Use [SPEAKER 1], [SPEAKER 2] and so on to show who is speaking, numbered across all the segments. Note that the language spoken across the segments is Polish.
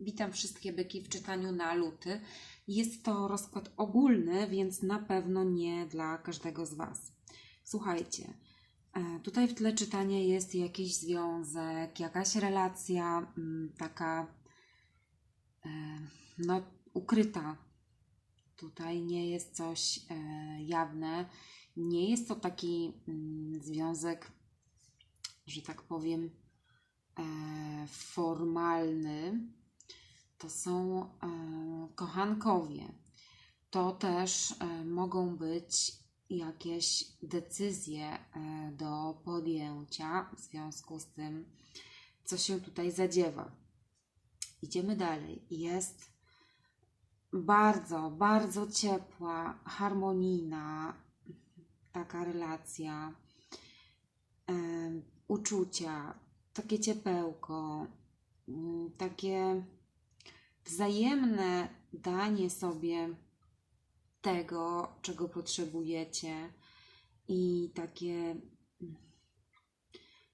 [SPEAKER 1] Witam wszystkie byki w czytaniu na luty. Jest to rozkład ogólny, więc na pewno nie dla każdego z Was. Słuchajcie, e, tutaj w tle czytania jest jakiś związek, jakaś relacja, mm, taka e, no, ukryta. Tutaj nie jest coś e, jawne. Nie jest to taki mm, związek, że tak powiem, formalny. To są e, kochankowie. To też e, mogą być jakieś decyzje e, do podjęcia w związku z tym, co się tutaj zadziewa. Idziemy dalej. Jest bardzo, bardzo ciepła, harmonijna taka relacja, uczucia, takie ciepełko, takie wzajemne danie sobie tego, czego potrzebujecie i takie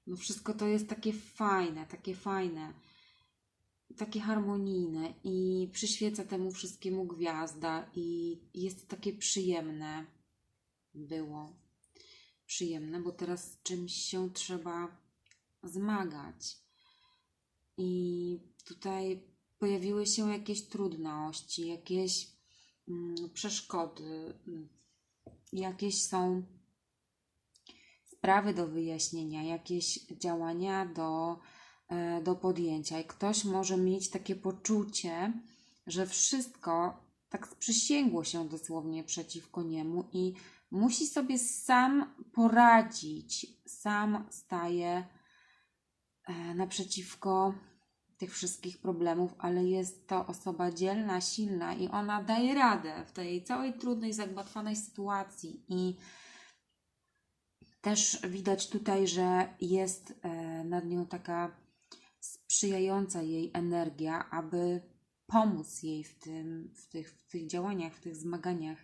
[SPEAKER 1] no wszystko to jest takie fajne, takie fajne, takie harmonijne i przyświeca temu wszystkiemu gwiazda i jest takie przyjemne było. Przyjemne, bo teraz z czymś się trzeba zmagać. I tutaj pojawiły się jakieś trudności, jakieś mm, przeszkody, mm, jakieś są sprawy do wyjaśnienia, jakieś działania do, e, do podjęcia. I ktoś może mieć takie poczucie, że wszystko tak sprzysięgło się dosłownie przeciwko niemu i musi sobie sam poradzić. Sam staje e, naprzeciwko tych wszystkich problemów, ale jest to osoba dzielna, silna i ona daje radę w tej całej trudnej, zagmatwanej sytuacji. I też widać tutaj, że jest e, nad nią taka sprzyjająca jej energia, aby pomóc jej w, tym, w, tych, w tych działaniach, w tych zmaganiach,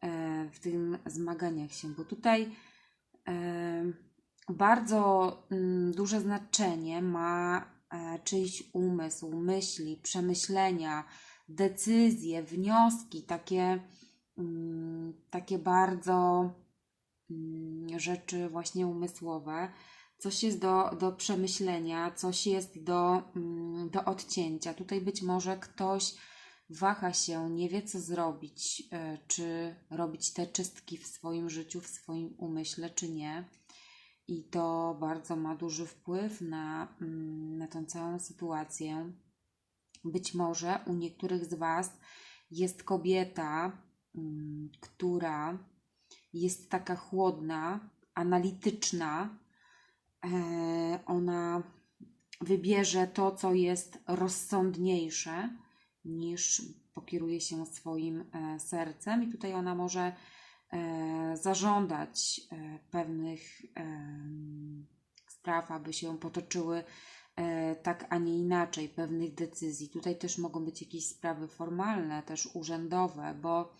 [SPEAKER 1] e, w tym zmaganiach się, bo tutaj e, bardzo mm, duże znaczenie ma czyjś umysł, myśli, przemyślenia, decyzje, wnioski, takie, mm, takie bardzo mm, rzeczy właśnie umysłowe. Coś jest do, do przemyślenia, coś jest do, mm, do odcięcia. Tutaj być może ktoś waha się, nie wie co zrobić, e, czy robić te czystki w swoim życiu, w swoim umyśle, czy nie. I to bardzo ma duży wpływ na, mm, na tą całą sytuację. Być może u niektórych z Was jest kobieta, mm, która jest taka chłodna, analityczna. E, Ona wybierze to, co jest rozsądniejsze, niż pokieruje się swoim e, sercem, i tutaj ona może zażądać e, pewnych em, spraw, aby się potoczyły e, tak, a nie inaczej, pewnych decyzji. Tutaj też mogą być jakieś sprawy formalne, też urzędowe, bo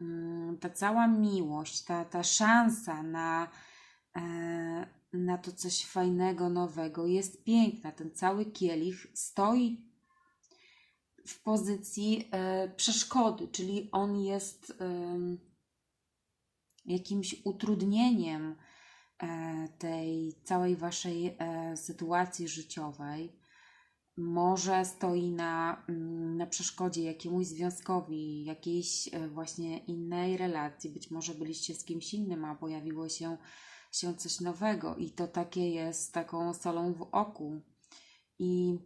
[SPEAKER 1] mm, ta cała miłość, ta, ta szansa na, e, na to coś fajnego, nowego jest piękna. Ten cały kielich stoi w pozycji e, przeszkody, czyli on jest jakimś utrudnieniem e, tej całej waszej e, sytuacji życiowej. Może stoi na, mm, na przeszkodzie jakiemuś związkowi, jakiejś e, właśnie innej relacji. Być może byliście z kimś innym, a pojawiło się, się coś nowego, i to takie jest taką solą w oku. I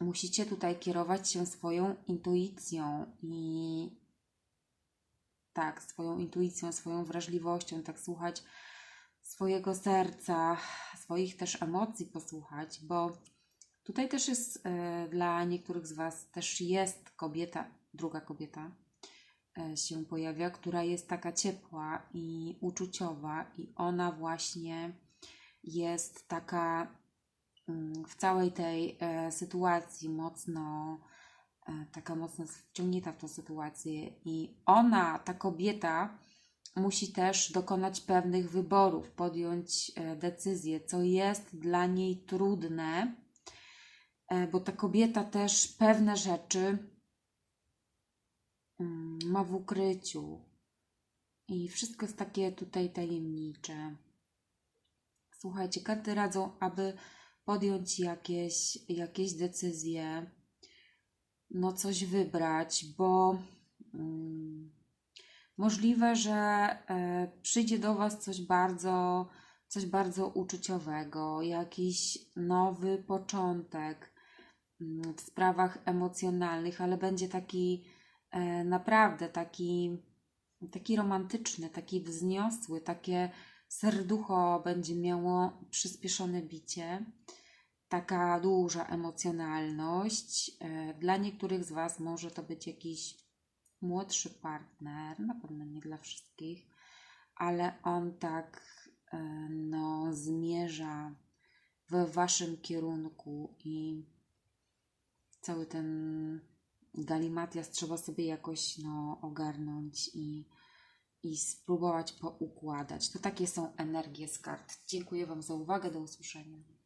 [SPEAKER 1] musicie tutaj kierować się swoją intuicją i tak, swoją intuicją, swoją wrażliwością, tak słuchać swojego serca, swoich też emocji posłuchać, bo tutaj też jest e, dla niektórych z Was też jest kobieta, druga kobieta e, się pojawia, która jest taka ciepła i uczuciowa i ona właśnie jest taka mm, w całej tej e, sytuacji mocno taka mocno wciągnięta w tą sytuację i ona, ta kobieta, musi też dokonać pewnych wyborów, podjąć e, decyzję, co jest dla niej trudne, e, bo ta kobieta też pewne rzeczy mm, ma w ukryciu i wszystko jest takie tutaj tajemnicze. Słuchajcie, karty radzą, aby podjąć jakieś, jakieś decyzje, no coś wybrać, bo mm, możliwe, że e, przyjdzie do Was coś bardzo, coś bardzo uczuciowego, jakiś nowy początek mm, w sprawach emocjonalnych, ale będzie taki e, naprawdę taki, taki romantyczny, taki wzniosły, takie serducho będzie miało przyspieszone bicie, taka duża emocjonalność. E, Dla niektórych z Was może to być jakiś młodszy partner, na pewno nie dla wszystkich, ale on tak e, no, zmierza w Waszym kierunku i cały ten galimatias trzeba sobie jakoś no, ogarnąć i, i spróbować poukładać. To takie są energie z kart. Dziękuję Wam za uwagę. Do usłyszenia.